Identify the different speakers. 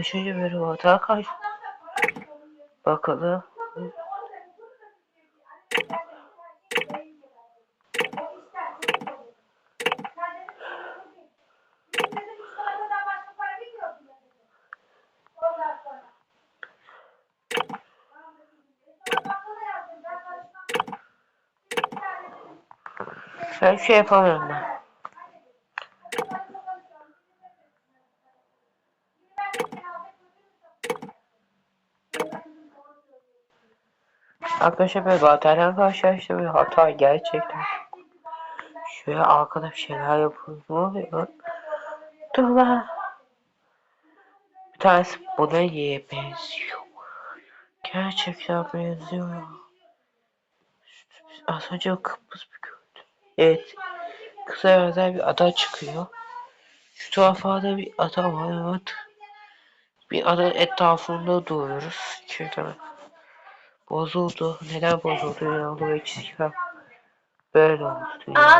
Speaker 1: Kaçıncı bölüm hata kaç? Bakalım. Ben şey yapamıyorum ben. Arkadaşlar böyle bataryan karşılaştı bir hata gerçekten. Şöyle arkada bir şeyler yapıyor. Ne oluyor? Dur lan. Bir tanesi buna niye benziyor? Gerçekten benziyor ya. Az önce kıpkız bir gördüm. Evet. Kısa benzer bir ada çıkıyor. Şu tarafa da bir ada var evet. Bir ada etrafında duruyoruz. Şuradan. Bozuldu. Neden bozuldu? Yanıldı ve çizgiler. Böyle oldu.
Speaker 2: Abi